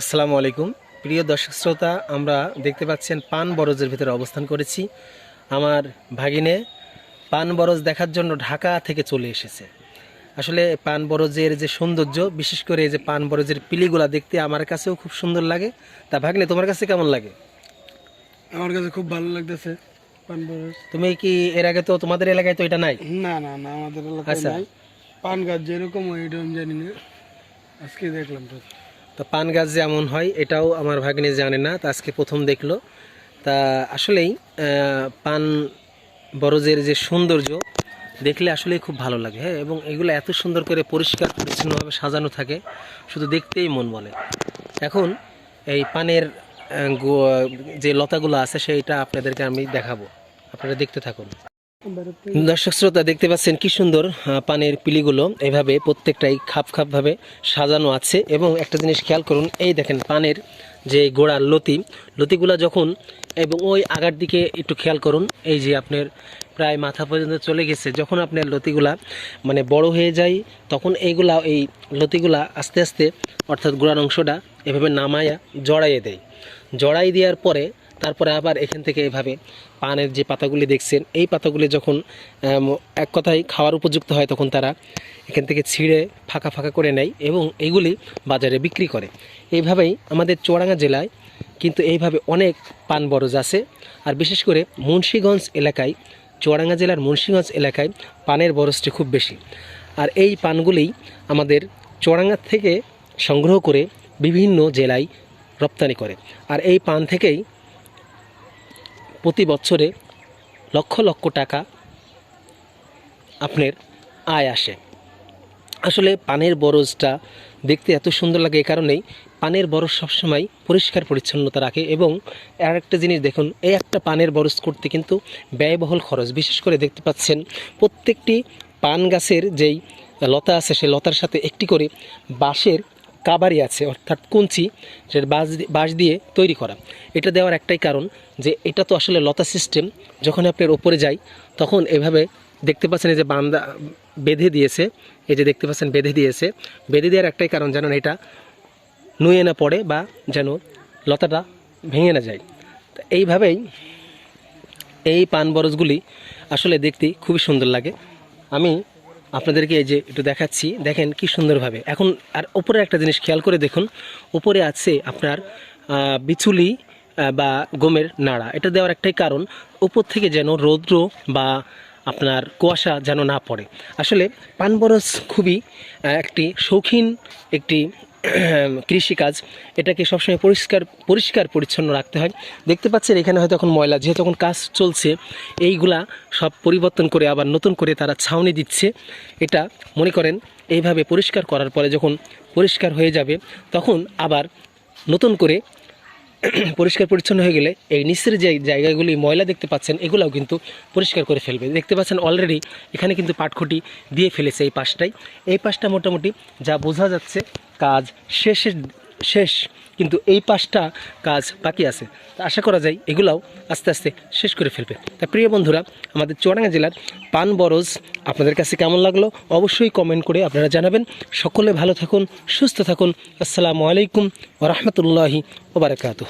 আসসালামু আলাইকুম। প্রিয় দর্শক শ্রোতা আমরা দেখতে পাচ্ছেন পান বরজের ভিতরে অবস্থান করেছি। আমার ভাগিনে পান বরজ দেখার জন্য ঢাকা থেকে চলে এসেছে। আসলে পান বরজের যে সৌন্দর্য বিশেষ করে এই যে পান বরজের পিলিগুলা দেখতে আমার কাছেও খুব সুন্দর লাগে। তা ভাগিনে তোমার কাছে কেমন লাগে? আমার কাছে খুব ভালো লাগতেছে পান বরজ। তুমি কি এর আগে তো তোমাদের এলাকায় তো এটা নাই? না না না আমাদের এলাকায় আচ্ছা। নাই। পান গাছ যেরকম ওই জানি না। আজকে দেখলাম তো। তো পান গাছ যেমন হয়, এটাও আমার ভাগ্নে জানে না, তা আজকে প্রথম দেখল। তা আসলেই পান বরজের যে সৌন্দর্য, দেখলে আসলেই খুব ভালো লাগে হ্যাঁ? এবং এগুলো এত সুন্দর করে পরিষ্কার, পরিচ্ছন্নভাবে সাজানো থাকে, শুধু দেখতেই মন বলে। এখন এই পানের যে লতাগুলো আছে, সেইটা আপনাদেরকে আমি দেখাবো। আপনারা দেখতে থাকুন। দর্শক শ্রোতা দেখতে পাচ্ছেন কি সুন্দর পানের পিলিগুলো। এভাবে প্রত্যেকটাই খাপ খাপ ভাবে সাজানো আছে। এবং একটা জিনিস খেয়াল করুন, এই দেখেন পানের যে গোড়ার লতি। লতিগুলা যখন এবং ওই আগার দিকে একটু খেয়াল করুন, এই যে আপনার প্রায় মাথা পর্যন্ত চলে গেছে। যখন আপনার লতিগুলা মানে বড় হয়ে যায়, তখন এইগুলা, এই লতিগুলা আস্তে আস্তে অর্থাৎ গোড়ার অংশটা এভাবে নামায়া জড়াইয়ে দেয়। জড়াই দেওয়ার পরে তারপরে আবার এখান থেকে এভাবে পানের যে পাতাগুলি দেখছেন, এই পাতাগুলি যখন এক কথায় খাওয়ার উপযুক্ত হয় তখন তারা এখান থেকে ছিঁড়ে ফাঁকা ফাঁকা করে নেয় এবং এগুলি বাজারে বিক্রি করে। এইভাবেই আমাদের চুয়াডাঙ্গা জেলায় কিন্তু এইভাবে অনেক পান বরজ আছে। আর বিশেষ করে মুন্সীগঞ্জ এলাকায়, চুয়াডাঙ্গা জেলার মুন্সীগঞ্জ এলাকায় পানের বরজটি খুব বেশি। আর এই পানগুলি আমাদের চুয়াডাঙ্গা থেকে সংগ্রহ করে বিভিন্ন জেলায় রপ্তানি করে। আর এই পান থেকেই প্রতি বছরে লক্ষ লক্ষ টাকা আপনার আয় আসে। আসলে পানের বরজটা দেখতে এত সুন্দর লাগে এই কারণেই পানের বরজ সবসময় পরিষ্কার পরিচ্ছন্নতা রাখে এবং আর একটা জিনিস দেখুন, এই একটা পানের বরজ করতে কিন্তু ব্যয়বহুল খরচ। বিশেষ করে দেখতে পাচ্ছেন, প্রত্যেকটি পান গাছের যেই লতা আছে, সেই লতার সাথে একটি করে বাঁশের কাবারি আছে, অর্থাৎ কুঞ্চি যেটা বাঁশ বাঁশ দিয়ে তৈরি করা। এটা দেওয়ার একটাই কারণ যে এটা তো আসলে লতা সিস্টেম যখন আপনার ওপরে যায় তখন এভাবে দেখতে পাচ্ছেন এই যে বান্দা বেঁধে দিয়েছে, এই যে দেখতে পাচ্ছেন বেঁধে দিয়েছে। বেঁধে দেওয়ার একটাই কারণ যেন এটা নুয়ে না পড়ে বা যেন লতাটা ভেঙে না যায়। এইভাবেই এই পান বরজগুলি আসলে দেখতে খুবই সুন্দর লাগে। আমি আপনাদেরকে এই যে একটু দেখাচ্ছি, দেখেন কি সুন্দরভাবে। এখন আর ওপরে একটা জিনিস খেয়াল করে দেখুন, উপরে আছে আপনার বিচুলি বা গমের নাড়া। এটা দেওয়ার একটাই কারণ, উপর থেকে যেন রৌদ্র বা আপনার কুয়াশা যেন না পড়ে। আসলে পানবরস খুবই একটি শৌখিন একটি কৃষিকাজ, এটাকে সবসময় পরিষ্কার পরিষ্কার পরিচ্ছন্ন রাখতে হয়। দেখতে পাচ্ছেন এখানে হয়তো এখন ময়লা, যেহেতু এখন কাজ চলছে, এইগুলা সব পরিবর্তন করে আবার নতুন করে তারা ছাউনি দিচ্ছে। এটা মনে করেন এইভাবে পরিষ্কার করার পরে যখন পরিষ্কার হয়ে যাবে, তখন আবার নতুন করে পরিষ্কার পরিচ্ছন্ন হয়ে গেলে এই নিচের যে জায়গাগুলি ময়লা দেখতে পাচ্ছেন, এগুলাও কিন্তু পরিষ্কার করে ফেলবে। দেখতে পাচ্ছেন অলরেডি এখানে কিন্তু পাটখুটি দিয়ে ফেলেছে এই পাশটাই। এই পাশটা মোটামুটি যা বোঝা যাচ্ছে, কাজ শেষের শেষ, কিন্তু এই পাঁচটা কাজ বাকি আছে। আশা করা যায় এগুলাও আস্তে আস্তে শেষ করে ফেলবে। তা প্রিয় বন্ধুরা, আমাদের চুয়াডাঙ্গা জেলার পান বরজ আপনাদের কাছে কেমন লাগল অবশ্যই কমেন্ট করে আপনারা জানাবেন। সকলে ভালো থাকুন, সুস্থ থাকুন। আসসালামু আলাইকুম ওরহমতুল্লাহি ওবরাকাতু